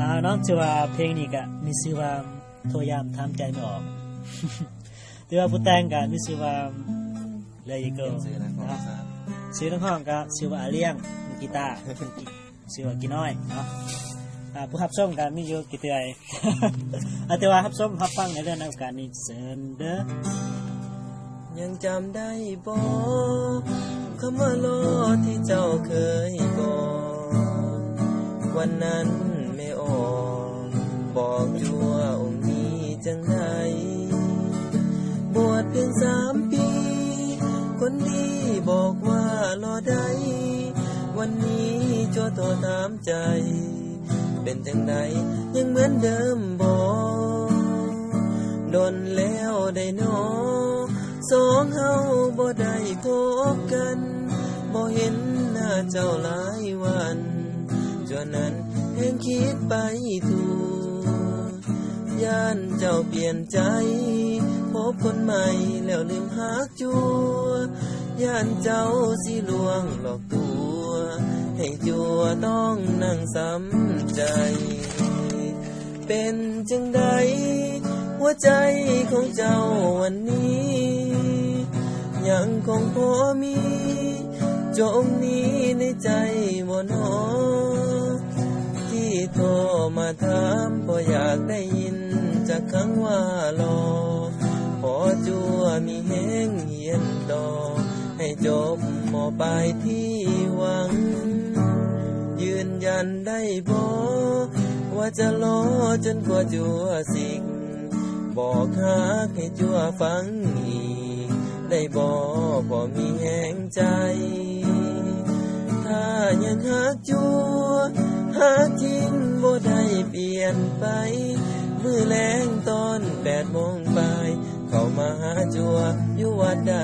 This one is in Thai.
อ่าเนาะชื่อว่าเพลงนี้ก็มีชื่อว่าโทรยามทำใจไม่ออกถือว่าผู้แต่งก็มีชื่อว่าเลยอีกก็ซื้อนะของเนาะสามชื่อทั้งห้องก็ชื่อว่าอาเลียงมือกีตาร์ชื่อว่ากีน้อยเนาะอ่าผู้รับส้มก็มีอยู่กี่เตือยอ่าแต่ว่ารับส้มรับฟังในเรื่องในโอกาสนี้เซินเด้อยังจำได้บ่ คนดีบอกว่ารอได้ วันนี้จัวโทรถามใจ เป็นจังไดยังเหมือนเดิมบอกดนแล้วได้นอสองเฮาบ่ได้พบกันบ่เห็นหน้าเจ้าหลายวันจนนั้นแห่งคิดไปถูก ย่านเจ้าเปลี่ยนใจ พบคนใหม่แล้วลืมหักจัวย่านเจ้าสิลวงหลอกตัว ให้จัวต้องนั่งซ้ำใจ เป็นจังใดหัวใจของเจ้าวันนี้ ยังคงพอมี จงนี้ในใจบ่หนอที่ โทรมาถามเพราะอยากได้ยินจากครั้งว่ารอขอจัวมีแห้งเหียนต่อให้จบหมอปลายที่หวัง ยืนยันได้บ่ว่าจะรอจนกว่าจัวสิกบอกฮักให้จัวฟังอีก ได้บอกบ่มีแหงใจ ถ้ายังฮักจัว ได้เปลี่ยนไป มือแรงตอนแปดโมงปลาย เข้ามาหาจัวอยู่วัดใด